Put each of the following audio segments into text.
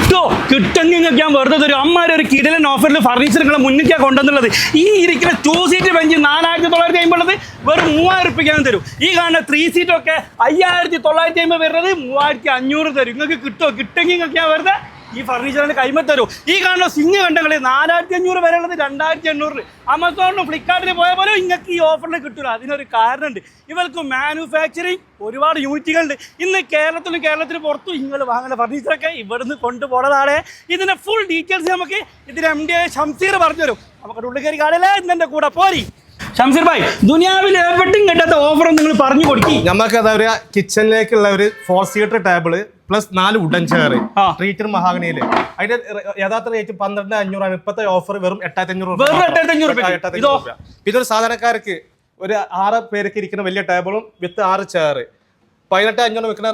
കിട്ടോ? നിങ്ങൾക്ക് ഞാൻ വെറുതെ തരും. അമ്മമാരെ ഒരു കിടലൻ ഓഫറിൽ ഫർണിച്ചറുകളെ മുന്നിക്കാൻ കൊണ്ടുവന്നുള്ളത്. ഈ ഇരിക്കുന്ന ടു സീറ്റ് ബെഞ്ച് നാലായിരത്തി തൊള്ളായിരത്തി അമ്പത് വെറും മൂവായിരം റുപ്യക്കാണ് തരും. ഈ കാണുന്ന ത്രീ സീറ്റ് ഒക്കെ അയ്യായിരത്തി തൊള്ളായിരത്തി അമ്പത് വരുന്നത് മൂവായിരത്തി അഞ്ഞൂറ് തരും. നിങ്ങൾക്ക് കിട്ടോ? നിങ്ങൾക്ക് ഞാൻ വെറുതെ ഈ ഫർണിച്ചറിന് കൈമ തരും. ഈ കാണുന്ന സിംഗ് കണ്ടങ്ങളെ നാലായിരത്തി അഞ്ഞൂറ് ഉള്ളത് രണ്ടായിരത്തി എണ്ണൂറിന് ആമസോണിനും ഫ്ലിപ്കാർട്ടിന് പോയ പോലെ നിങ്ങൾക്ക് ഈ ഓഫറിൽ കിട്ടില്ല അതിനൊരു കാരണമുണ്ട്. ഇവർക്ക് മാനുഫാക്ചറിങ് ഒരുപാട് യൂണിറ്റുകളുണ്ട് ഇന്ന് കേരളത്തിലും കേരളത്തിന് പുറത്തും നിങ്ങൾ വാങ്ങുന്ന ഫർണിച്ചറൊക്കെ ഇവിടുന്ന് കൊണ്ടുപോകുന്നതാണ് ഇതിന്റെ ഫുൾ ഡീറ്റെയിൽസ് നമുക്ക് ഇതിന് എം ഡി ഷംസീർ പറഞ്ഞുതരും. നമുക്ക് ഉള്ളിൽ കയറി കാണില്ലേ? ഇന്നെന്റെ കൂടെ പോരി. ഷംസീർ ഭായ് ദുനിയാവിൽ എവിടെയും കിട്ടാത്ത ഓഫർ നിങ്ങൾ പറഞ്ഞു കൊടുക്കി. നമുക്ക് അതാ ഒരു കിച്ചണിലേക്കുള്ള ഒരു ഫോർ സീറ്റർ ടേബിൾ പ്ലസ് നാല് വുഡൻ ചെയർ. ട്രീറ്റർ മഹാഗണിയിൽ. അതിന്റെ യഥാർത്ഥ റേറ്റ് പന്ത്രണ്ട് അഞ്ഞൂറാണ് ഇപ്പത്തെ ഓഫർ വെറും എട്ടായിരത്തി അഞ്ഞൂറ് വെറും 8,500 രൂപയ്ക്ക്. ഇതോ? പിന്നെ ഒരു സാധാരണക്കാർക്ക് ഒരു ആറ് പേർക്ക് ഇരിക്കുന്ന വലിയ ടേബിളും വിത്ത് ആറ് ചെയർ പതിനെട്ട് അഞ്ഞൂറ് വെക്കുന്ന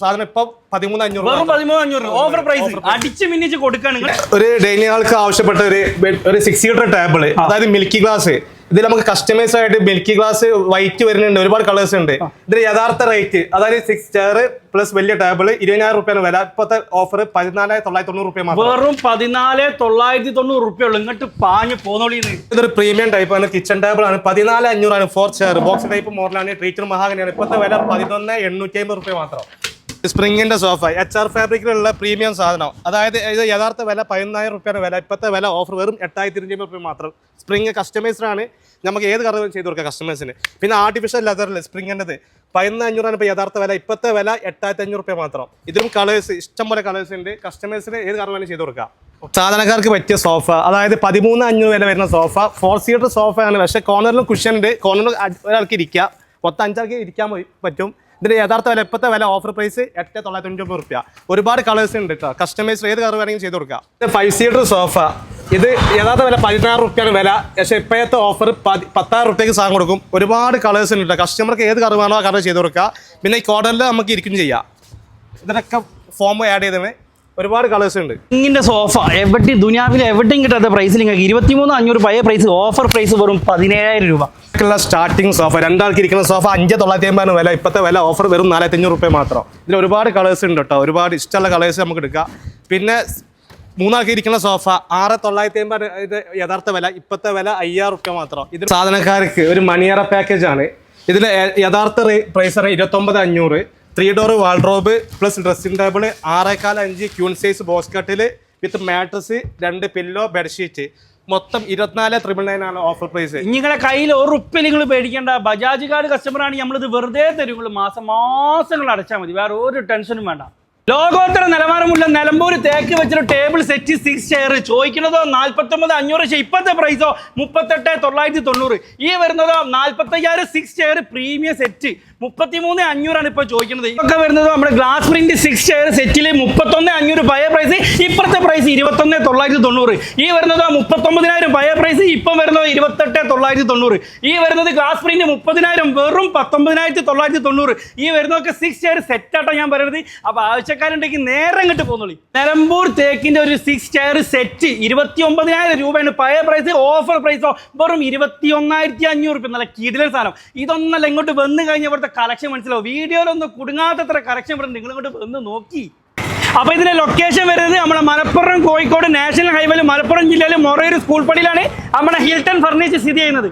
സാധനം ഇപ്പൊ പതിമൂന്ന് അഞ്ഞൂറ് ഓഫർ പ്രൈസ് അടിച്ച് മിന്നിച്ച് നിങ്ങൾ ഒരു ഡെയിലി ആൾക്ക് ആവശ്യപ്പെട്ട ഒരു ഒരു സിക്സ് സീറ്റർ ടേബിൾ അതായത് മിൽക്കി ഗ്ലാസ് ഇതിൽ നമുക്ക് കസ്റ്റമൈസ് ആയിട്ട് മിൽക്കി ഗ്ലാസ് വൈറ്റ് വരുന്നുണ്ട് ഒരുപാട് കളേഴ്സ് ഉണ്ട്. ഇതിന്റെ യഥാർത്ഥ റേറ്റ് അതായത് സിക്സ് ചെയർ പ്ലസ് വലിയ ടേബിൾ ഇരുപതിനായിരം റുപ്യാണ് വില. ഇപ്പോഴത്തെ ഓഫർ പതിനാല് തൊള്ളായിരത്തി തൊണ്ണൂറ് റുപ്യ വെറും പതിനാല് തൊള്ളായിരത്തി തൊണ്ണൂറ് റുപ്യ ഉള്ളു. ഇങ്ങോട്ട് പാഞ്ഞ് പോന്നോളി ഇതൊരു പ്രീമിയം ടൈപ്പ് ആണ്. കിച്ചൺ ടേബിൾ ആണ്. പതിനാല് അഞ്ഞൂറാണ് ഫോർ ചെയർ ബോക്സ് ടൈപ്പ് മോഡലാണ് ട്രീറ്റർ മഹാഗണിയാണ്. ഇപ്പോഴത്തെ വില പതിനൊന്ന് എണ്ണൂറ്റി അമ്പത് റുപ്യ മാത്രം. സ്പ്രിങ്ങിന്റെ സോഫ എച്ച് ആർ ഫാബ്രിക്കിലുള്ള പ്രീമിയം സാധനം. അതായത് ഇത് യഥാർത്ഥ വില പതിനായിരം റുപ്യാണ് വില. ഇപ്പോഴത്തെ വില ഓഫർ വെറും എട്ടായിരത്തി ഇരുന്നൂറ്റി റുപ്യ മാത്രം. സ്പ്രിങ് കസ്റ്റമൈസ്ഡ് ആണ്. നമുക്ക് ഏത് കറവ് ചെയ്ത് കൊടുക്കുക കസ്റ്റമേഴ്സിന് പിന്നെ ആർട്ടിഫിഷ്യൽ ലെതറിൽ സ്പ്രിങ്ങിന്റെത് പതിനൊന്ന് അഞ്ഞൂറാണ് ഇപ്പോൾ യഥാർത്ഥ വില ഇപ്പോഴത്തെ വില എട്ടായിരത്തി അഞ്ഞൂറ് റുപ്യ മാത്രം. ഇതിലും കളേഴ്സ് ഇഷ്ടം പോലെ കളേഴ്സ് ഉണ്ട്. കസ്റ്റമേഴ്സിന് ഏത് കറവ് വേണമെങ്കിലും ചെയ്ത് കൊടുക്കാം. സാധാരണക്കാർക്ക് പറ്റിയ സോഫ. അതായത് പതിമൂന്ന് അഞ്ഞൂറ് വില വരുന്ന സോഫ. Four seater സോഫയാണ്. പക്ഷേ കോർണറിൽ കുഷൻ ഉണ്ട്. കോർണറിൽ ഒരാൾക്ക് ഇരിക്കുക മൊത്തം അഞ്ചാൾക്ക് ഇരിക്കാൻ പറ്റും. ഇതിന്റെ യഥാർത്ഥ വില ഇപ്പോഴത്തെ വില ഓഫർ പ്രൈസ് എട്ട് തൊള്ളായിരത്തി തൊണ്ണൂറ്റി റുപ്യ. ഒരുപാട് കളേഴ്സ് ഉണ്ട് കേട്ടോ കസ്റ്റമൈസ് ഏത് കളർ വേണമെങ്കിലും ചെയ്ത് കൊടുക്കാം. ഇത് ഫൈവ് സീറ്റർ സോഫ ഇത് യഥാർത്ഥ വില പതിനാറ് റുപ്യാണ് വില. പക്ഷേ ഇപ്പോഴത്തെ ഓഫർ പത്താറ് റുപ്യക്ക് സാധനം കൊടുക്കും. ഒരുപാട് കളേഴ്സ് ഉണ്ട് കേട്ടോ കസ്റ്റമർക്ക് ഏത് കളർ വേണോ ആ കളർ ചെയ്ത് കൊടുക്കുക പിന്നെ ഈ കോഡലിൽ നമുക്ക് ഇരിക്കും ചെയ്യാം. ഇതിനൊക്കെ ഫോം ആഡ് ചെയ്തത് ഒരുപാട് കളേഴ്സ് ഉണ്ട്. ഇങ്ങിന്റെ സോഫ എവിടെ ദുനിയാവിൽ എവിടെയും കിട്ടാത്ത പ്രൈസിൽ നിങ്ങൾക്ക് ഇരുപത്തിമൂന്ന് അഞ്ഞൂറ് പഴയ പ്രൈസ് ഓഫർ പ്രൈസ് വെറും പതിനേഴായിരം രൂപ. സ്റ്റാർട്ടിംഗ് സോഫ രണ്ടാൾക്ക് ഇരിക്കുന്ന സോഫ അഞ്ച് തൊള്ളായിരത്തി അമ്പതാണ് വില. ഇപ്പോഴത്തെ വില ഓഫർ വെറും നാലായിരത്തി അഞ്ഞൂറ് രൂപ മാത്രം. ഇതിൽ ഒരുപാട് കളേഴ്സ് ഉണ്ട് കേട്ടോ ഒരുപാട് ഇഷ്ടമുള്ള കളേഴ്സ് നമുക്ക് എടുക്കാം. പിന്നെ മൂന്നാൾക്ക് ഇരിക്കുന്ന സോഫ ആറ് തൊള്ളായിരത്തി അമ്പത് ഇത് യഥാർത്ഥ വില ഇപ്പോഴത്തെ വില അയ്യായിരം റുപ്യ മാത്രം. ഇത് സാധനക്കാർക്ക് ഒരു മണിയറ പാക്കേജ് ആണ്. ഇതിൽ യഥാർത്ഥ പ്രൈസ് ഇരുപത്തൊമ്പത് അഞ്ഞൂറ്. Three door wardrobe plus dressing table ആറേക്കാൽ അഞ്ച് ക്യൂൺ സൈസ് ബോസ് കട്ടിൽ വിത്ത് മാട്രസ് രണ്ട് പില്ലോ ബെഡ്ഷീറ്റ് മൊത്തം ഇരുപത്തിനാല് ട്രിപ്പിൾ നയൻ ആണ് ഓഫർ പ്രൈസ് നിങ്ങളുടെ കയ്യിൽ റുപ്യ നിങ്ങൾ പേടിക്കേണ്ട. ബജാജ് കാർഡ് കസ്റ്റമറാണ് നമ്മളിത് വെറുതെ തരും മാസം മാസങ്ങൾ അടച്ചാൽ മതി. വേറെ ഒരു ടെൻഷനും വേണ്ട. ലോകോത്തര നിലവാരമുള്ള നിലമ്പൂർ തേക്ക് വെച്ചൊരു ടേബിൾ സെറ്റ് സിക്സ് ചെയർ ചോദിക്കുന്നതോ നാൽപ്പത്തൊമ്പത് അഞ്ഞൂറ് പക്ഷേ ഇപ്പോഴത്തെ പ്രൈസോ മുപ്പത്തെട്ട് തൊള്ളായിരത്തി തൊണ്ണൂറ്. ഈ വരുന്നതോ നാൽപ്പത്തയ്യായിരം സിക്സ് ചെയർ പ്രീമിയം സെറ്റ് മുപ്പത്തിമൂന്ന് അഞ്ഞൂറാണ് ഇപ്പോൾ ചോദിക്കുന്നത്. ഇതൊക്കെ വരുന്നത് നമ്മുടെ ഗ്ലാസ് പ്രിന്റ് സിക്സ് ചെയർ സെറ്റിൽ മുപ്പത്തൊന്ന് അഞ്ഞൂറ് പഴയ പ്രൈസ് ഇപ്പോഴത്തെ പ്രൈസ് ഇരുപത്തൊന്ന് തൊള്ളായിരത്തി തൊണ്ണൂറ്. ഈ വരുന്നത് മുപ്പത്തൊമ്പതിനായിരം പഴയ പ്രൈസ് ഇപ്പം വരുന്നത് ഇരുപത്തെട്ട് തൊള്ളായിരത്തി തൊണ്ണൂറ്. ഈ വരുന്നത് ഗ്ലാസ് പ്രിന്റ് മുപ്പതിനായിരം വെറും പത്തൊമ്പതിനായിരത്തി തൊള്ളായിരത്തി തൊണ്ണൂറ്. ഈ വരുന്നതൊക്കെ സിക്സ് ചെയർ സെറ്റാട്ടോ ഞാൻ പറയുന്നത്. അപ്പോൾ ആവശ്യക്കാരുണ്ടെങ്കിൽ നേരെ ഇങ്ങോട്ട് പോകുന്നുള്ളൂ നിലമ്പൂർ തേക്കിന്റെ ഒരു സിക്സ് ചെയർ സെറ്റ് ഇരുപത്തി ഒമ്പതിനായിരം രൂപയാണ് പഴയ പ്രൈസ് ഓഫർ പ്രൈസോ വെറും ഇരുപത്തി ഒന്നായിരത്തി അഞ്ഞൂറ് രൂപ നല്ല കിടിലൻ സാധനം. ഇതൊന്നല്ല ഇങ്ങോട്ട് വന്നു കഴിഞ്ഞാൽ ഇവിടുത്തെ കളക്ഷൻ മനസ്സിലാവും. വീഡിയോയിലൊന്നും കുടുങ്ങാത്തത്ര കളക്ഷൻ ഇവിടെ നിങ്ങൾ ഇങ്ങോട്ട് വന്ന് നോക്കി. അപ്പൊ ഇതിന്റെ ലൊക്കേഷൻ വരുന്നത് നമ്മുടെ മലപ്പുറം കോഴിക്കോട് നാഷണൽ ഹൈവേയിൽ മലപ്പുറം ജില്ലയിലെ മൊറയൂർ സ്കൂൾ പടിയിലാണ് നമ്മുടെ ഹിൽട്ടൺ ഫർണിച്ചർ സ്ഥിതി ചെയ്യുന്നത്.